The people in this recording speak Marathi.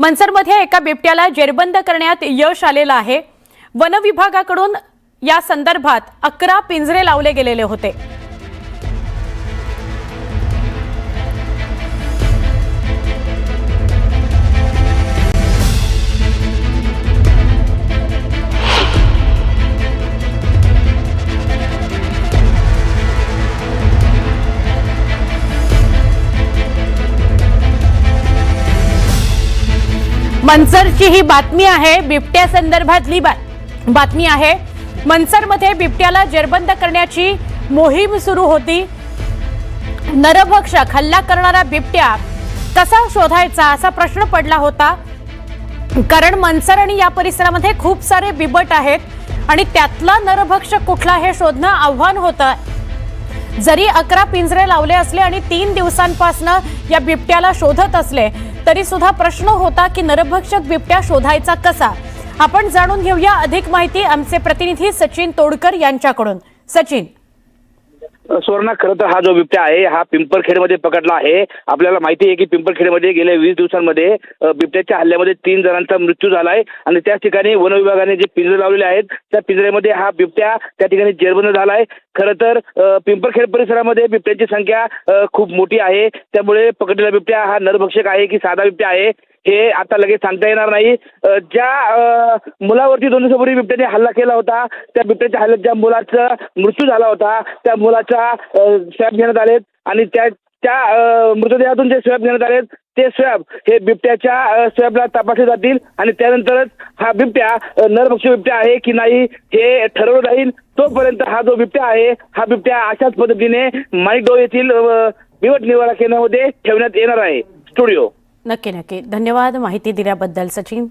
मनसरमध्ये एका बिबट्याला जेरबंद करण्यात यश आलेलं आहे. वनविभागाकडून या संदर्भात अकरा पिंजरे लावले गेलेले होते. मनसरची ही बातमी आहे बिबट्या संदर्भातली बा- बातमी आहे. मनसरमध्ये बिबट्याला जेरबंद करण्याची मोहीम सुरू होती. नरभक्षक हल्ला करणारा बिबट्या कसा शोधायचा असा प्रश्न पडला होता. कारण मनसर आणि या परिसरामध्ये खूप सारे बिबट आहेत आणि त्यातला नरभक्षक कुठला हे शोधणं आव्हान होतं. जरी अकरा पिंजरे लावले असले आणि तीन दिवसांपासनं या बिबट्याला शोधत असले तरी सुद्धा प्रश्न होता की नरभक्षक बिबट्या शोधायचा कसा? आपण जाणून घेऊया अधिक माहिती आमचे प्रतिनिधी सचिन तोडकर यांच्याकडून. सचिन सुवर्णा खरं तर हा जो बिबट्या आहे हा पिंपरखेडमध्ये पकडला आहे. आपल्याला माहिती आहे की पिंपरखेडमध्ये गेल्या वीस दिवसांमध्ये बिबट्याच्या हल्ल्यामध्ये तीन जणांचा मृत्यू झाला आहे आणि त्याच ठिकाणी वन विभागाने जे पिंजरे लावलेले आहेत त्या पिंजऱ्यामध्ये हा बिबट्या त्या ठिकाणी जेरबंद झाला आहे खरं तर पिंपरखेड परिसरामध्ये बिबट्यांची संख्या खूप मोठी आहे. त्यामुळे पकडलेला बिबट्या हा नरभक्षक आहे की साधा बिबट्या आहे. हे आता लगेच सांगता येणार नाही. ज्या मुलावरती दोन दिवसापूर्वी बिबट्याने हल्ला केला होता त्या बिबट्याच्या हल्ल्यात ज्या मुलाचा मृत्यू झाला होता त्या मुलाचा स्वॅब घेण्यात आलेत आणि त्या त्या मृतदेहातून जे स्वॅब घेण्यात आलेत ते स्वॅब हे बिबट्याच्या स्वॅबला तपासले जातील आणि त्यानंतरच हा बिबट्या नरभक्ष बिबट्या आहे की नाही हे ठरवलं जाईल. तोपर्यंत हा जो बिबट्या आहे हा बिबट्या अशाच पद्धतीने माईडो येथील बिवट बिबट निवारा केंद्रामध्ये ठेवण्यात येणार आहे. स्टुडिओ. नक्की नक्की. धन्यवाद माहिती दिल्याबद्दल सचिन.